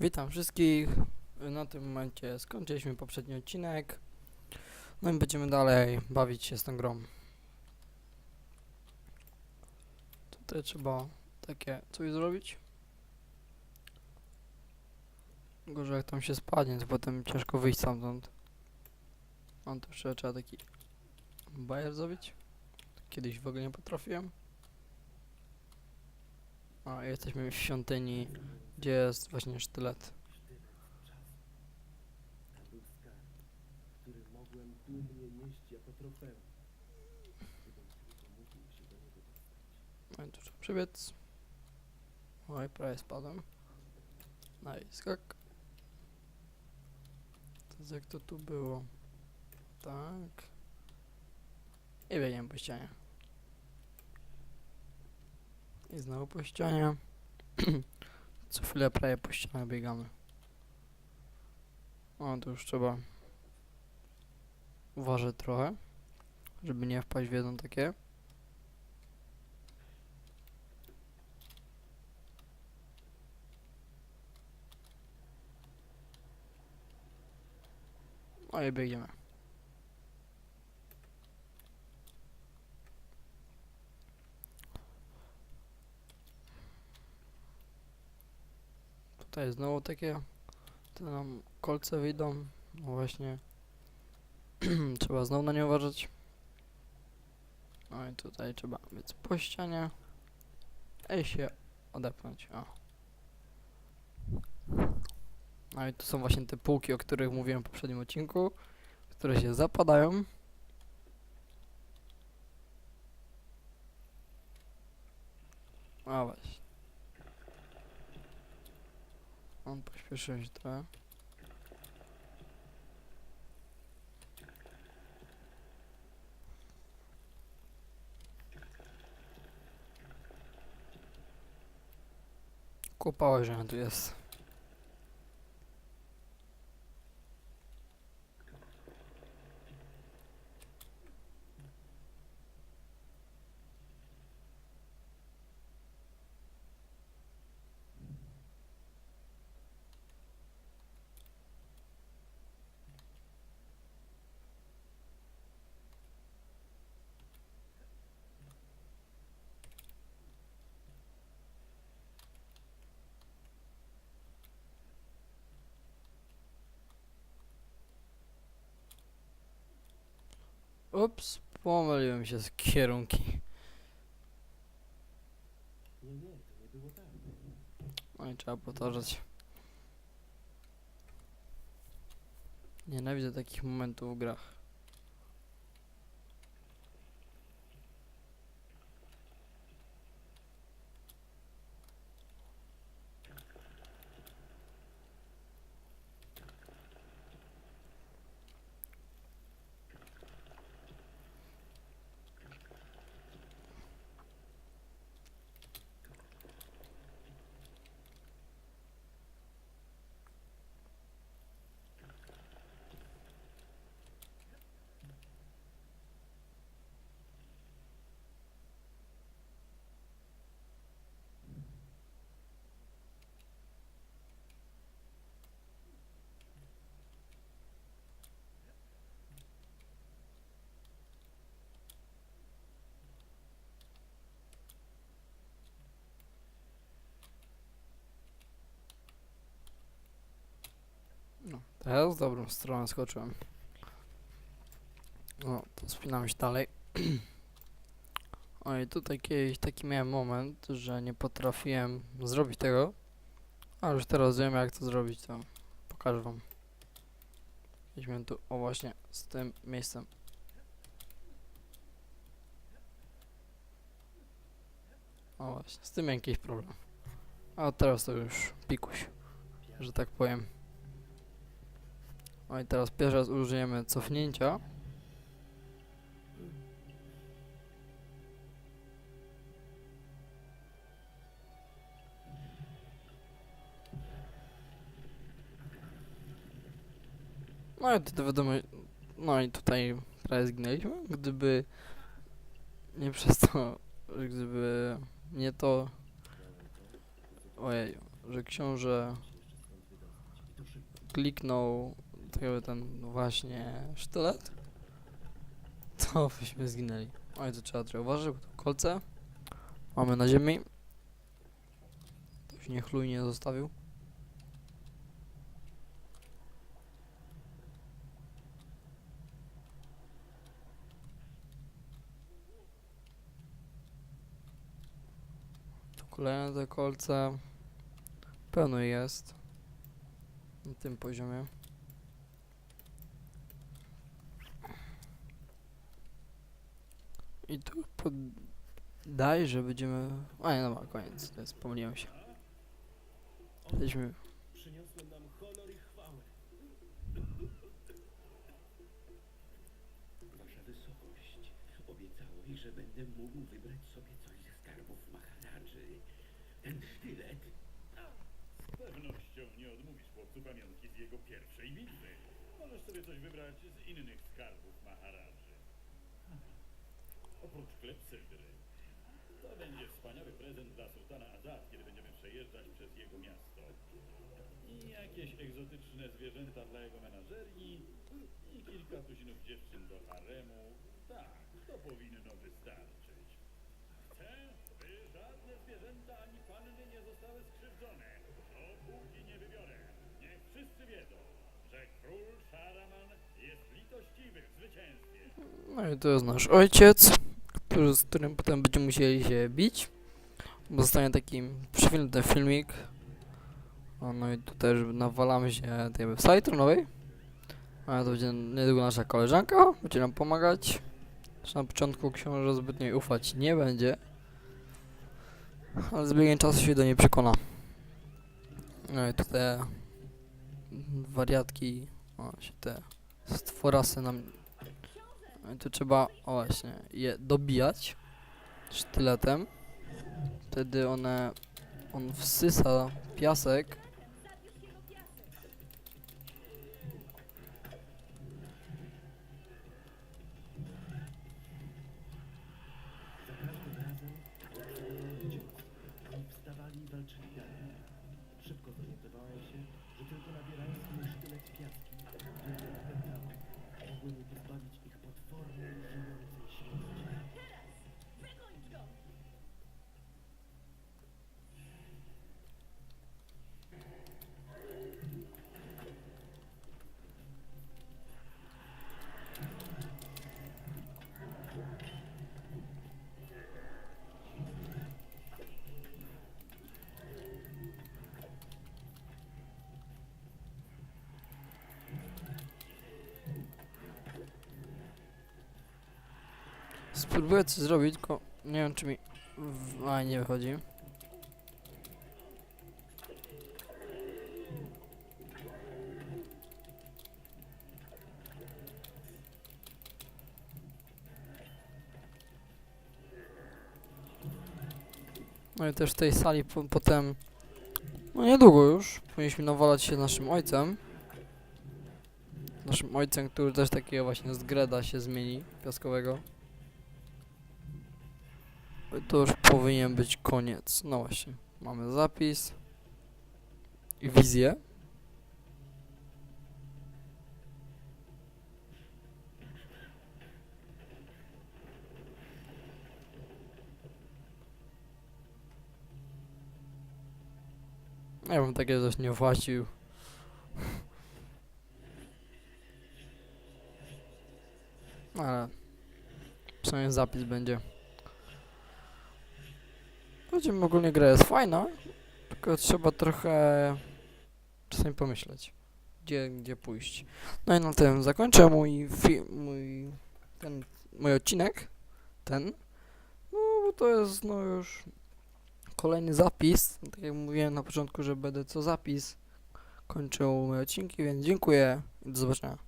Witam wszystkich. Na tym momencie skończyliśmy poprzedni odcinek. No i będziemy dalej bawić się z tą grą. Tutaj trzeba takie coś zrobić. Gorzej jak tam się spadnie, to potem ciężko wyjść stamtąd. Mam tu jeszcze trzeba taki bajer zrobić. Kiedyś w ogóle nie potrafiłem. A, jesteśmy w świątyni, gdzie jest właśnie sztylet. Tam był skarb, mogłem dumnie jako. No przebiec. Oj, prawie spadłem. No i skok. To jest jak to tu było. Tak. I biegniemy po ścianie. I znowu po ścianie. Co chwilę prawie po ścianach biegamy. O, tu już trzeba uważać trochę, żeby nie wpaść w jedno takie. No i biegniemy. Tutaj znowu takie te nam kolce wyjdą. No właśnie. trzeba znowu na nie uważać. No i tutaj trzeba więc po ścianie. I się odepchnąć. O. No i tu są właśnie te półki, o których mówiłem w poprzednim odcinku, które się zapadają. A właśnie. On pośpieszył się trochę. Kupało, że on tu jest. Ups, pomyliłem się z kierunki. No i trzeba powtarzać. Nienawidzę takich momentów w grach. No, teraz dobrą stronę skoczyłem. No, to spinamy się dalej. Oj, tutaj kiedyś taki miałem moment, że nie potrafiłem zrobić tego. A już teraz wiem jak to zrobić, to pokażę wam. Idźmy tu, o właśnie, z tym miejscem. O właśnie, z tym jakiś problem. A teraz to już pikuś, że tak powiem. No i teraz pierwszy raz użyjemy cofnięcia. No i to wiadomo, no i tutaj prawie zginęliśmy, gdyby nie przez to, że gdyby nie to, ojej, że książę kliknął tego ten właśnie sztylet, to byśmy zginęli. Oj, to trzeba trochę uważać, bo to kolce mamy na ziemi. Ktoś niechlujnie zostawił. Tu kolejne te kolce. Pełno jest. Na tym poziomie. I tu podaj, że będziemy... A nie, dobra, koniec. Pomyliłem się. Jesteśmy... Przyniosłem nam honor i chwałę. Wasza wysokość, obiecałeś, że będę mógł wybrać sobie coś ze skarbów Maharadży. Ten sztylet Z pewnością nie odmówisz chłopcu pamiątki z jego pierwszej bitwy. Możesz sobie coś wybrać z innych skarbów Maharadży. Oprócz klepsydry. To będzie wspaniały prezent dla sultana Azad, kiedy będziemy przejeżdżać przez jego miasto. I jakieś egzotyczne zwierzęta dla jego menażerii i kilka tuzinów dziewczyn do haremu. Tak, to powinno wystarczyć. Chcę, by żadne zwierzęta ani panny nie zostały skrzywdzone, dopóki nie wybiorę. Niech wszyscy wiedzą, że król Szaraman jest litościwy w zwycięstwie. No i to jest nasz ojciec, z którym potem będziemy musieli się bić. Bo Zostanie taki ten filmik. No i tu też nawalamy się tej website nowej. Ale to będzie niedługo nasza koleżanka, będzie nam pomagać. Zresztą na początku książę zbytnio ufać nie będzie. Ale z biegiem czasu się do niej przekona. No i tu te wariatki, o, się te stworasy nam i tu trzeba, o właśnie, je dobijać sztyletem. Wtedy one, on wsysa piasek. for you. Spróbuję coś zrobić, tylko nie wiem czy mi... A, nie wychodzi. No i też w tej sali po, potem... No niedługo już powinniśmy nawalać się naszym ojcem. Naszym ojcem, który też takiego właśnie z Greda się zmieni, piaskowego. To już powinien być koniec. No właśnie, mamy zapis i wizję. Ja bym takie coś nie płacił. Ale przynajmniej zapis będzie. Będziemy ogólnie gra jest fajna, tylko trzeba trochę czasami pomyśleć, gdzie, gdzie pójść. No i na tym zakończę mój film, mój, ten, mój odcinek, ten, no bo to jest no już kolejny zapis, tak jak mówiłem na początku, że będę co zapis kończył moje odcinki, więc dziękuję i do zobaczenia.